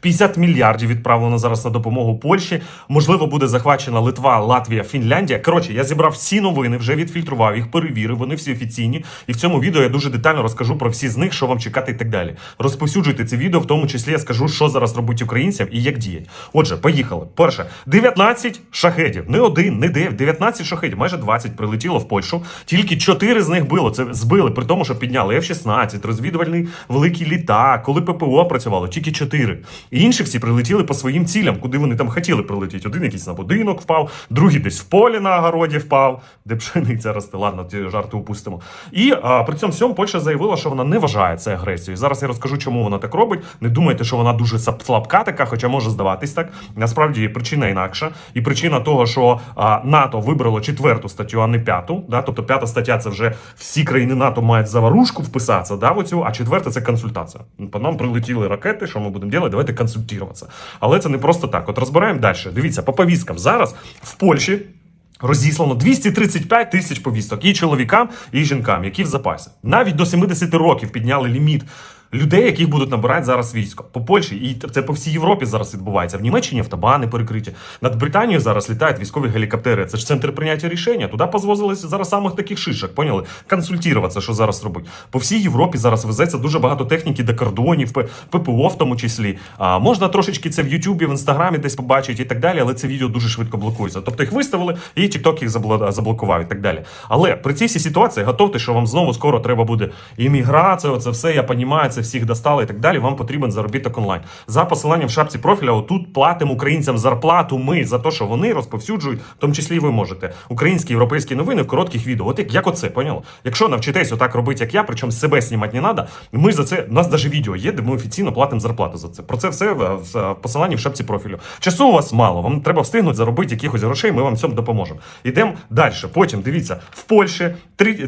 50 мільярдів відправлено зараз на допомогу Польщі. Можливо, буде захвачена Литва, Латвія, Фінляндія. Коротше, я зібрав всі новини, вже відфільтрував їх, перевірив. Вони всі офіційні. І в цьому відео я дуже детально розкажу про всі з них, що вам чекати і так далі. Розповсюджуйте це відео, в тому числі я скажу, що зараз робить українцям і як діять. Отже, поїхали. Перше, 19 шахедів. Не один, не 9, 19 шахедів, майже 20 прилетіло в Польщу. Тільки 4 з них було. Це збили, при тому, що підняли F-16, розвідувальний великий літак, коли ППО працювало, тільки 4. І інші всі прилетіли по своїм цілям, куди вони там хотіли прилетіти. Один якийсь на будинок впав, другий десь в полі на огороді впав, де пшениця росте. Ладно, ті жарти упустимо. І а, при цьому всьому Польща заявила, що вона не вважає це агресією. Зараз я розкажу, чому вона так робить. Не думайте, що вона дуже слабка така, хоча може здаватись так. Насправді причина інакша. І причина того, що а, НАТО вибрало четверту статтю, а не п'яту. Да? Тобто п'ята стаття це вже всі країни НАТО мають заварушку вписатися, да, в оцю, а четверта це консультація. По нам прилетіли ракети, що ми будемо робити? Давайте консультуватися. Але це не просто так. От розбираємо далі. Дивіться, по повісткам зараз в Польщі. Розіслано 235 тисяч повісток і чоловікам, і жінкам, які в запасі. Навіть до 70 років підняли ліміт людей, яких будуть набирати зараз військо. По Польщі, і це по всій Європі зараз відбувається. В Німеччині автобани перекриті. Над Британією зараз літають військові гелікоптери. Це ж центр прийняття рішення. Туди позвозилися зараз самих таких шишок. Поняли? Консультуватися, що зараз робить. По всій Європі зараз везеться дуже багато техніки до кордонів, ППО в тому числі. А можна трошечки це в Ютубі, в інстаграмі десь побачити і так далі, але це відео дуже швидко блокується. Тобто їх виставили, і TikTok їх забло- заблокував і так далі. Але при цій всій ситуації готовте, що вам знову скоро треба буде імміграція, це все, я розумію, це всіх достало і так далі. Вам потрібен заробіток онлайн. За посиланням в шапці профіля, отут платимо українцям зарплату ми за те, що вони розповсюджують, в тому числі і ви можете. Українські європейські новини в коротких відео. От як, як оце, поняли? Якщо навчитесь отак робити, як я, причому себе знімати не треба, ми за це, у нас навіть відео є, де ми офіційно платимо зарплату за це. Про це все в, посиланні в шапці профілю. Часу у вас мало, вам треба встигнути заробити якихось грошей, ми вам цьому допоможемо. Ідемо далі. Потім дивіться, в Польщі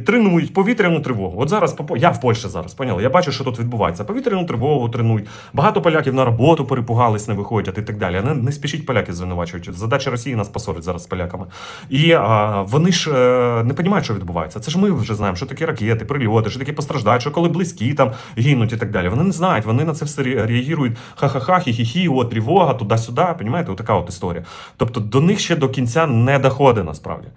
тренують повітряну тривогу. От зараз по- я в Польщі зараз, поняли? Я бачу, що тут відбувається. Повітряну тривогу тренують. Багато поляків на роботу перепугались, не виходять і так далі. Не, не спішіть поляки звинувачують. Задача Росії нас посорить зараз з поляками. І а, вони ж е, не розуміють, що відбувається. Це ж ми вже знаємо, що таке ракети, прильоти, що таке постраждають, що коли близькі там гинуть і так далі. Вони не знають, вони на це все ре- реагують ха-ха-ха, хі-хі-хі, от тривога, туди-сюди. Понімаєте, отака от історія. Тобто до них ще до кінця не доходить насправді.